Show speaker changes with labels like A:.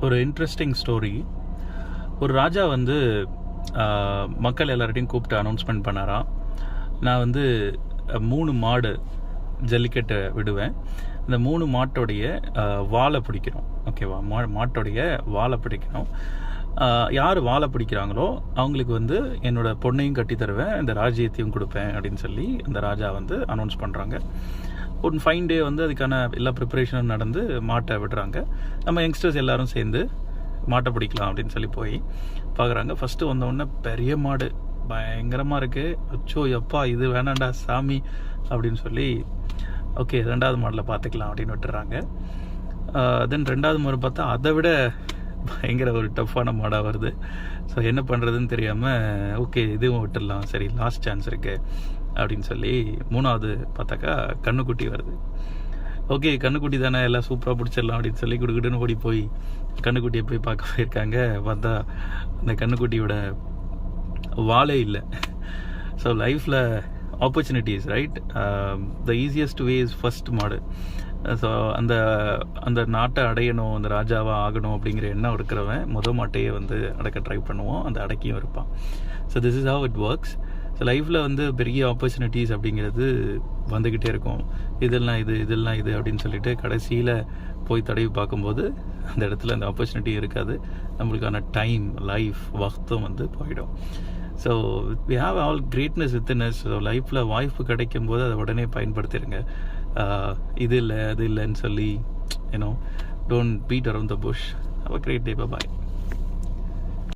A: ஒரு interesting story ஒரு ராஜா வந்து மக்கள் எல்லார்ட்டையும் கூப்பிட்டு அனௌன்ஸ்மெண்ட் பண்ணாராம் நான் வந்து மூணு மாடு ஜல்லிக்கட்டை விடுவேன். இந்த மூணு மாட்டோடைய வாழை பிடிக்கிறோம். பிடிக்கணும் ஓகேவா மா மாட்டோடைய வாழை பிடிக்கணும் யார் வாழை பிடிக்கிறாங்களோ அவங்களுக்கு வந்து என்னோட பொண்ணையும் கட்டி தருவேன் இந்த ராஜ்யத்தையும் கொடுப்பேன் அப்படின்னு சொல்லி அந்த ராஜா வந்து அனௌன்ஸ் பண்ணுறாங்க ஒரு ஃபைன் டே வந்து அதுக்கான எல்லா ப்ரிப்பரேஷனும் நடந்து மாட்டை விடுறாங்க. நம்ம யங்ஸ்டர்ஸ் எல்லாரும் சேர்ந்து மாட்டை பிடிக்கலாம் அப்படின்னு சொல்லி போய் பார்க்குறாங்க ஃபஸ்ட்டு வந்தோடனே பெரிய மாடு பயங்கரமாக இருக்குது அச்சோ எப்பா இது வேணாண்டா சாமி அப்படின்னு சொல்லி ஓகே ரெண்டாவது மாடில் பார்த்துக்கலாம் அப்படின்னு விட்டுறாங்க. தென் ரெண்டாவது முறை பார்த்தா அதை விட பயங்கர ஒரு டஃப்பான மாடாக வருது. ஸோ என்ன பண்ணுறதுன்னு தெரியாமல் ஓகே இதுவும் விட்டுடலாம். சரி லாஸ்ட் சான்ஸ் இருக்குது அப்படின்னு சொல்லி மூணாவது பார்த்தாக்கா கண்ணுக்குட்டி வருது. ஓகே கண்ணுக்குட்டி தானே எல்லாம் சூப்பராக பிடிச்சிடலாம் அப்படின்னு சொல்லி குடுக்குடுன்னு ஓடி போய் கண்ணுக்குட்டியை போய் பார்க்க போயிருக்காங்க. பார்த்தா அந்த கண்ணுக்குட்டியோட வாழே இல்லை. ஸோ லைஃப்பில் opportunities right the easiest way is first மாடு. ஸோ அந்த அந்த நாட்டை அடையணும் அந்த ராஜாவாக ஆகணும் அப்படிங்கிற எண்ணம் இருக்கிறவன் முத மாட்டையே வந்து அடக்க ட்ரை பண்ணுவோம் அந்த அடக்கியும் இருப்பான். So this is how it works so லைஃப்பில் வந்து பெரிய ஆப்பர்ச்சுனிட்டிஸ் அப்படிங்கிறது வந்துக்கிட்டே இருக்கும். இதெல்லாம் இது இதெல்லாம் இது அப்படின்னு சொல்லிட்டு கடைசியில் போய் தடவி பார்க்கும்போது அந்த இடத்துல அந்த ஆப்பர்ச்சுனிட்டி இருக்காது. நம்மளுக்கான டைம் லைஃப் வக்தம் வந்து போயிடும். So we have all greatness witness so லைஃப்பில் வாய்ப்பு கிடைக்கும் போது அதை உடனே பயன்படுத்திடுங்க இது இல்லை அது இல்லைன்னு சொல்லி you know don't beat around the bush how great day boy